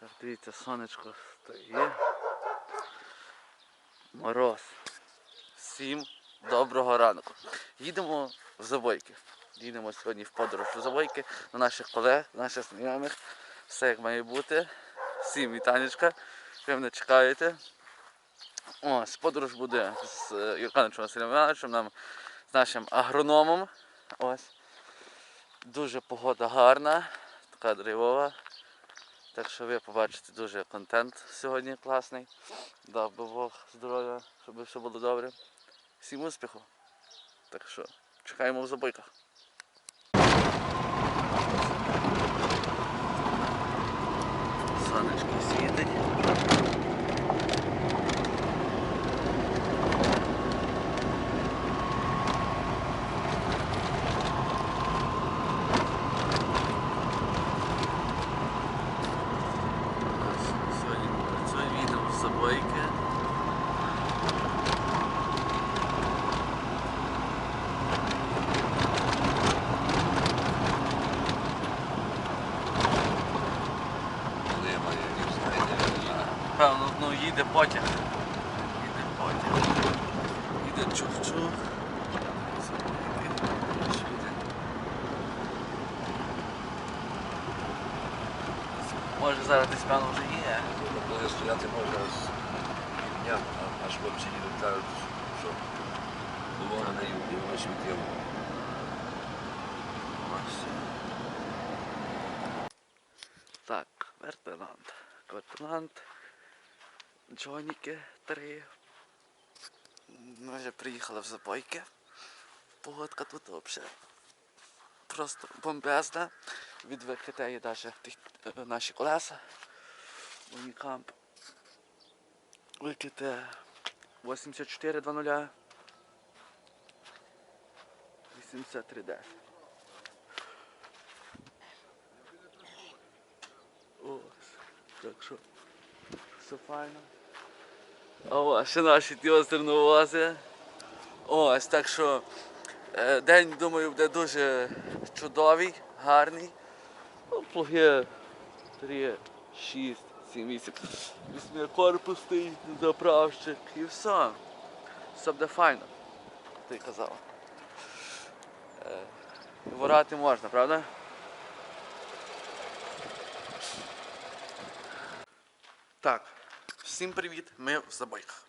Так, дивіться, сонечко стає. Мороз. Всім доброго ранку. Їдемо в Забойки. Їдемо сьогодні в подорож в Забойки на наших колег, наших знайомих. Все як має бути. Всім вітанечка. Ви мене чекаєте. Ось, подорож буде з е, Юрканичем Василем Івановичем, нам, з нашим агрономом. Ось. Дуже погода гарна, така драйвова. Так що ви побачите дуже контент сьогодні класний. Дав би Бог здоров'я, щоб все було добре. Всім успіху. Так що чекаємо в забойках. Сонечко світить. Сьогодні працює відео з забойки. Немає ні знайдення. Певно, ну їде потяг. Їде потяг. Їде чух-чух. Може зараз десь певно вже є. Буде стояти можна з дня, аж хлопці їдуть кажуть, що колона не і воно світило. Ось. Так, вертоланд. Вертоланд. Джоніки три. Ми вже приїхали в забойки. Погодка тут взагалі просто бомбезна. Від ВКТ є навіть е, наші колеса. Унікамп. ВКТ 8420. 8310. Ось. Так що. Все файно. О, ще наші ті озерновози. Ось, так що е, день, думаю, буде дуже чудовий, гарний. Ну, плуги 3, 6, 7, 8. Вісьми корпусний, заправщик і все. Все буде файно. Ти казав. Е, Ворати можна, правда? Так, всім привіт, ми в забойках.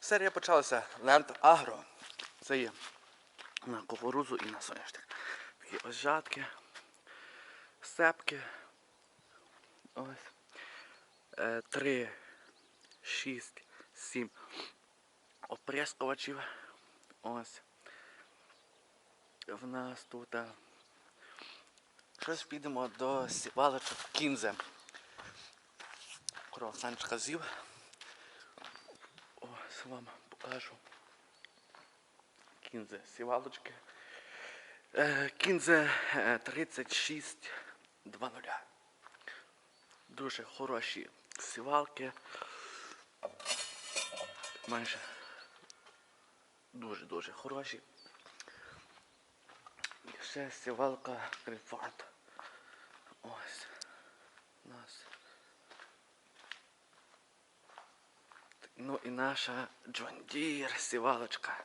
Серія почалася Land Agro. Це є на кукурузу і на соняшник. Такі ось жатки, сепки. Ось. Е, Три, шість, сім оприскувачів. Ось. В нас тут. е, Щось підемо до сівалочок кінзе. Круасанчика з'їв. Вам покажу. Кінзе сівалочки. Е, Кінзе е, 3620. Дуже хороші сівалки. Майже дуже-дуже хороші. І ще сівалка Грейпфарт. Ось. У нас. Ну і наша John Deere сівалочка.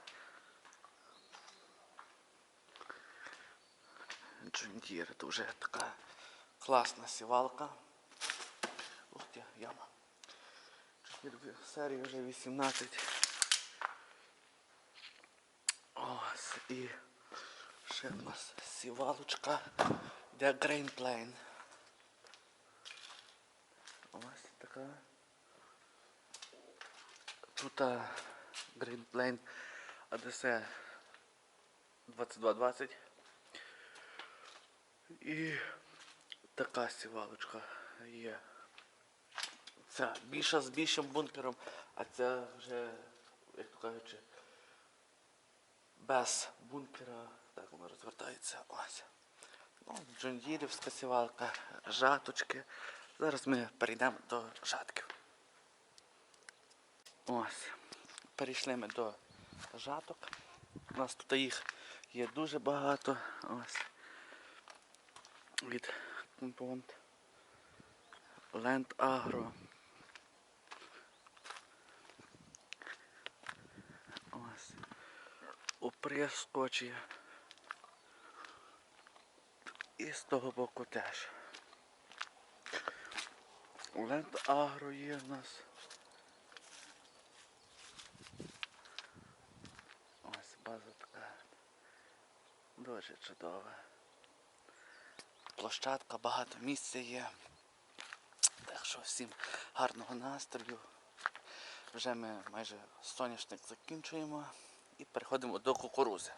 John Deere дуже така класна сівалка. Ух ти, яма. Серії вже 18. Ось і ще в нас сівалочка для Grain Plane. Ось така. Тут а, Green Plane ADC 2220. І така сівалочка є. Ця більша з більшим бункером, а ця вже, як то кажучи, без бункера. Так воно розвертається. Ось. Ну, Джондірівська сівалка, жаточки. Зараз ми перейдемо до жатків. Ось. Перейшли ми до жаток. У нас тут їх є дуже багато. Ось. Від компонент. Ленд Агро. Ось. Оприскочі. І з того боку теж. Ленд Агро є в нас. Ось база така. Дуже чудова. Площадка, багато місця є. Так що всім гарного настрою. Вже ми майже соняшник закінчуємо і переходимо до кукурузи.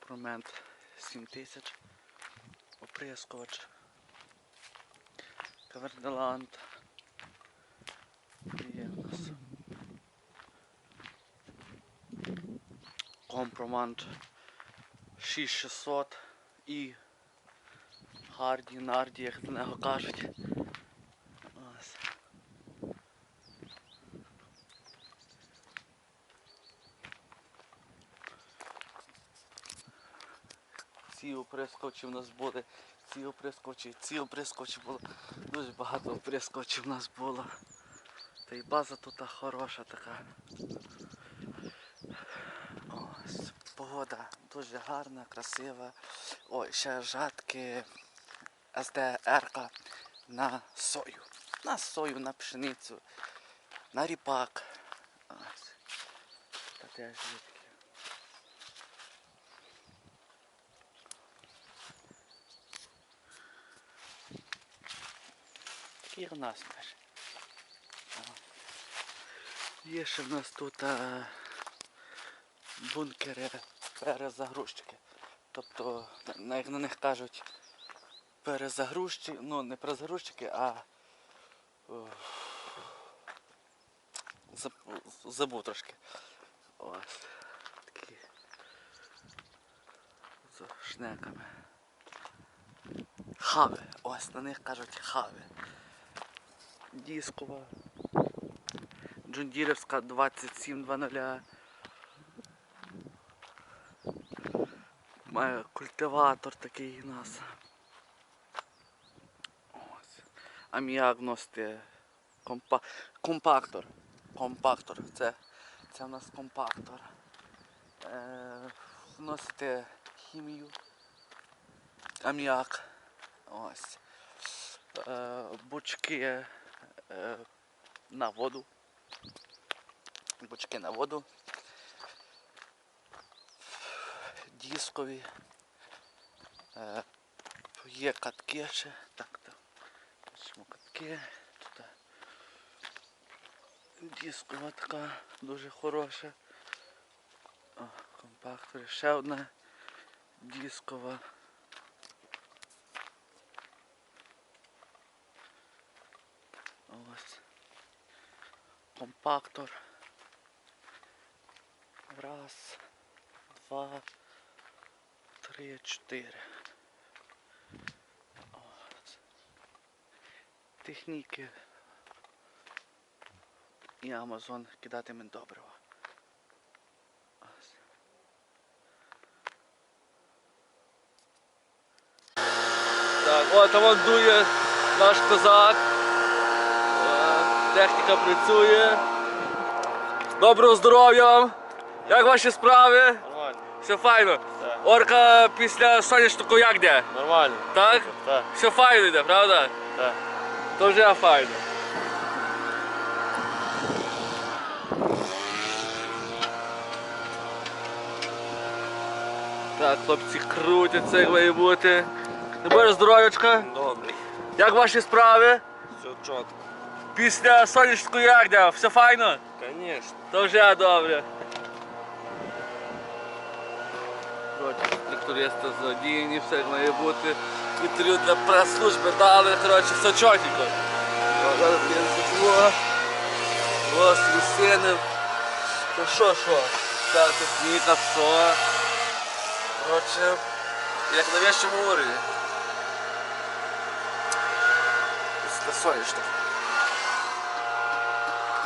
Промент 7000, оприскувач, каверделант. Є у нас компромант 6600 і Харді, Нарді, як до нього кажуть. Ось. Ці оприскувачі в нас були, ці оприскувачі, ці оприскувачі було. Дуже багато оприскувачів в нас було. Та й база тут хороша така. Ось, погода дуже гарна, красива. Ой, ще жатки СДР на сою. На сою, на пшеницю, на ріпак. Ось. Та теж є Такі нас. Ага. Є ще в нас тут а, бункери перезагрузчики. Тобто, як на них кажуть, перезагрузчики, ну не перезагрузчики, а забув трошки. Ось такі з шнеками. Хави. Ось на них кажуть хави. Дискова. Джундірівська 2720. Має культиватор такий у нас. Ось. Аміак вносити. Компа... Компактор. Компактор. Це, це у нас компактор. Е, вносити хімію. Аміак. Ось. Е, бучки е, на воду. Бучки на воду. Дискові. Е, є катки ще. Так, так. Бачимо катки. Тут е, дискова така дуже хороша. О, компактори. Ще одна дискова. Ось. Компактор. Раз, два, три, чотири. Ось. Техніки. І Амазон кидатиме добрива. Ось. Так, от там дує наш козак. Техніка працює. Доброго здоров'я вам! Як ваші справи? Нормально. Все файно. Так. Орка після сонячного як де? Нормально. Так? Так, Все файно йде, правда? так. То вже файно. Так, хлопці крутяться, як має бути. Добре здоров'ячка. Добрий. Як ваші справи? Все чітко. Після сонячного як де? Все файно? Конечно. То вже добре. Коротше, трактористи задіяні, все як має бути. Інтерв'ю для прес-служби дали, коротше, все чотенько. Зараз блін, тепло. Ось лісини. То що, що? Ця техніка, все. Коротше, як на вещому уровні.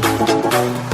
どんどん。